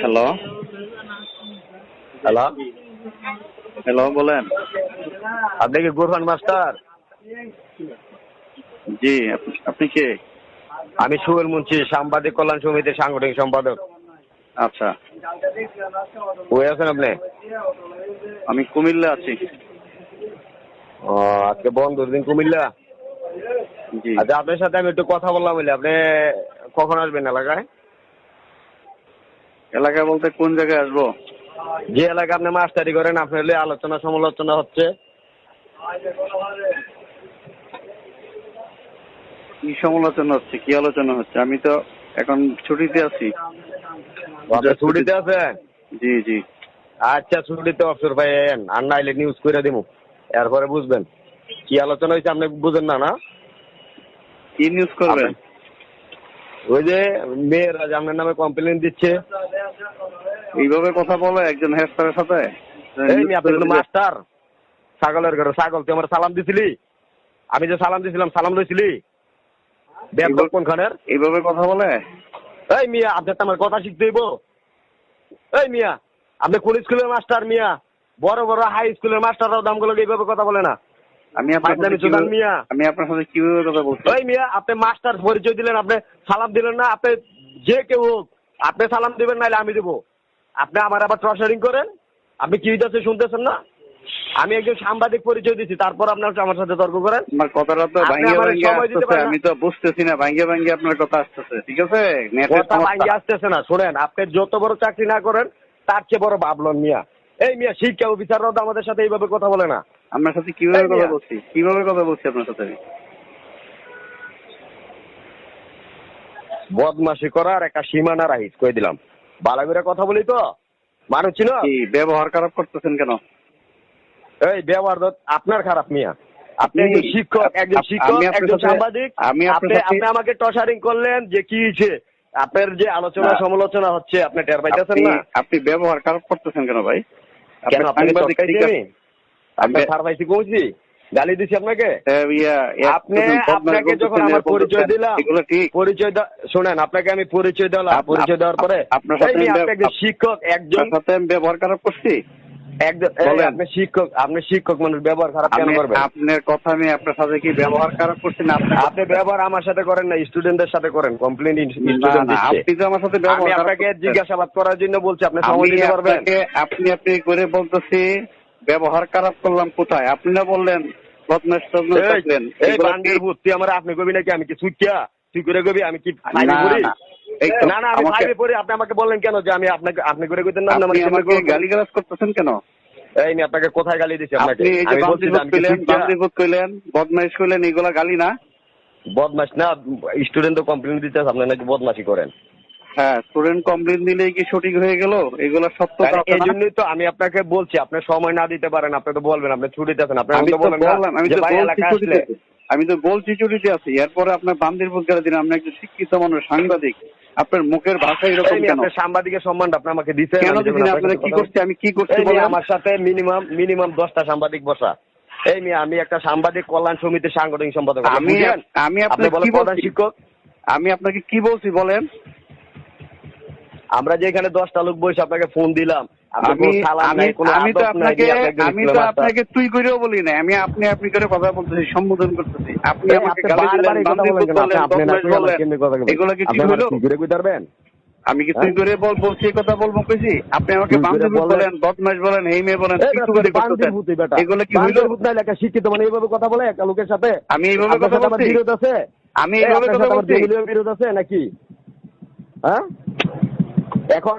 Hello hello hello বলেন। আপনি কি গুরফান মাস্টার? জি আপনি কে? আমি সুহেল মুন্সি সাংবাদিক কল্যাণ সমিতির সাংগঠনিক সম্পাদক। আচ্ছা। কই আছেন আপনি? আমি কুমিল্লা আছি। ও আজকে বন্ধুর দিন কুমিল্লা? জি। আচ্ছা আপনার সাথে আমি একটু কথা বললাম বলে আপনি কখন আসবেন এলাকায়? এলাকা বলতে কোন জায়গায় আসব? যে এলাকা আপনি মাস্টারি করেন আপনার হলে আলোচনা সমালোচনা হচ্ছে। কি সমালোচনা হচ্ছে? কি আলোচনা হচ্ছে? আমি তো এখন ছুটিতে আছি। ছুটিতে আছেন? জি জি। আচ্ছা ছুটিতে অবসর পাইয়েন আর নাইলে নিউজ করে দিব এরপরে বুঝবেন। কি আলোচনা হয়েছে আপনি বুঝেন না না? কি নিউজ করবেন? ওই যে মেয়েরা যে আপনার নামে কমপ্লেন দিচ্ছে এইভাবে কথা বলে একজন হেডস্যারের সাথে? মাস্টার? ছাগলের ঘরে। ছাগল তুই আমার সালাম দিছিলি? আমি যে সালাম দিছিলাম সালাম লইছিলি? কোনখানের? এইভাবে কথা বলে? এই মিয়া আপনি তো আমার কথা শিখতে হইব। এই মিয়া আপনি কোন স্কুলের মাস্টার মিয়া? বড় বড় হাই স্কুলের মাস্টাররাও দামগুলো এইভাবে কথা বলে না। আমি আপনার সাথে কিভাবে- মিয়া। আমি আপনার সাথে কীভাবে কথা বলছি? ওই মিয়া আপনি মাস্টার পরিচয় দিলেন আপনি সালাম দিলেন না আপনি যে কেউ হোক আপনি সালাম দিবেন নাহলে আমি দেবো। আপনি আমার আবার করেন আপনি কি হইতেছে শুনতেছেন না? আমি একজন সাংবাদিক পরিচয় দিচ্ছি তারপর আপনার আমার সাথে তর্ক করেন। আমার কথাটা তো ভাঙ্গে ভাঙ্গে আসতেছে আমি তো বুঝতেছি না ভাঙ্গে ভাঙ্গে আপনার কথা আসতেছে ঠিক আছে? কথা ভাঙ্গে আসতেছে না শোনেন আপনি যত বড় চাকরি না করেন তার চেয়ে বড় ভাবলন মিয়া। এই মিয়া শিক্ষা অফিসাররাও তো আমাদের সাথে এইভাবে কথা বলে না। আপনার সাথে কীভাবে কথা বলছি? কীভাবে কথা বলছি আপনার সাথে? আমি বদমাসি করার একটা সীমানা রাহিস কই দিলাম। বালা করে কথা বলি তো? মানুষ ছিল? কি ব্যবহার খারাপ করতেছেন কেন? এই ব্যবহার আপনার খারাপ মিয়া। আপনি আপনি- একজন শিক্ষক একজন শিক্ষক একজন সাংবাদিক। আমি আপনি আপনি আমাকে টসারিং করলেন যে কি হয়েছে? আপনার যে আলোচনা সমালোচনা হচ্ছে আপনি টের পাইতেছেন না? আপনি ব্যবহার খারাপ করতেছেন কেন ভাই? কেন আপনি কইছি গালি দিছি আপনাকে। আপনি আপনাকে যখন আমার পরিচয় দিলাম পরিচয় শোনেন আপনাকে আমি পরিচয় দিলাম। পরিচয় দেওয়ার পরে আপনার সাথে শিক্ষক একজন সাথে আমি ব্যবহার খারাপ করছি? আপনি শিক্ষক আপনি শিক্ষক মানুষ ব্যবহার খারাপ কেন করবেন? আপনার কথা আমি আপনার সাথে কি ব্যবহার খারাপ করছি না আপনি আপনি ব্যবহার আমার সাথে করেন না স্টুডেন্টদের সাথে করেন কমপ্লেন আপনি তো আমার সাথে ব্যবহার আপনাকে জিজ্ঞাসাবাদ করার জন্য বলছি আপনি সময় দিতে পারবেন? আপনি আপনি করে বলতেছি ব্যবহার খারাপ করলাম কোথায়? আপনি না বললেন বদমাস টদমাস থাকলেন। এই এগুলো ভূত তুই আমার আপনি কবি নাকি? আমি কি তুই করে কবি? আমি কি না, না। আমি আমাকে- ফাইভে পড়ি। আপনি আমাকে বললেন কেন যে আমি আপনাকে আপনি করে কইতেন না মানে আমাকে? গালিগালাজ করতেছেন কেন? এই আমি আপনাকে কোথায় গালি দিছি? আপনাকে আপনি আমি বলছি আমি কইলেন সুইকিয়া? বান্দিভূত কইলেন বদমাইশ কইলেন এগুলা গালি না? বদমাস না স্টুডেন্ট তো কমপ্লেন দিতেছে আপনি নাকি বদমাশি করেন? হ্যাঁ স্টুডেন্ট কমপ্লেন দিলেই কি সঠিক হয়ে গেল? এগুলা সত্য এই জন্যই তো আমি আপনাকে বলছি আপনি সময় না দিতে পারেন আপনি তো বলবেন আপনি ছুটিতে আছেন আপনি আমি তো বললাম আমি তো বলছি ছুটিতে আমি তো বলছি ছুটিতে আছি। এরপরে আপনার বান্দির গেলে দিন আপনি একজন শিক্ষিত মানুষ সাংবাদিক আপনার মুখের ভাষা এরকম কেন? আপনার সাংবাদিকের সম্মানটা আপনি আমাকে দিচ্ছেন কেন আমি দিদি যখন না আপনার আপনারা কি করছি? আমি কি করছি এই নিয়ে আমার সাথে মিনিমাম মিনিমাম দশটা সাংবাদিক বসা। এই নিয়ে আমি একটা সাংবাদিক কল্যাণ সমিতির সাংগঠনিক সম্পাদক। আমি আমি আপনি আপনাকে কি প্রধান বলছি? শিক্ষক। আমি আপনাকে কি বলছি বলেন? আমরা যে এখানে দশটা লোক বসে আপনাকে ফোন দিলাম আমি তো আপনাকে আমি তো আপনাকে তুই করেও বলি না আমি আপনি আপনি করে কথা বলতেছি সম্বোধন করতেছি। আপনি আমাকে গালি দিলেন? এগুলো কি ঠিক পারবেন? আমি কি তুই হ্যাঁ? করে বল বলছি কথা বলব কইছি? আপনি আমাকে তুই করে বলেন। বদমাইশ বলেন এই মেয়ে বলেন। এগুলো কি হইল? ভূত নাইলে একটা শিক্ষিত মানে এইভাবে কথা বলে একটা লোকের সাথে? আমি এইভাবে কথা বলছি। বিরোধ আছে? আমি এইভাবে কথা বলছি। বিরোধ আছে নাকি? হ্যাঁ? এখন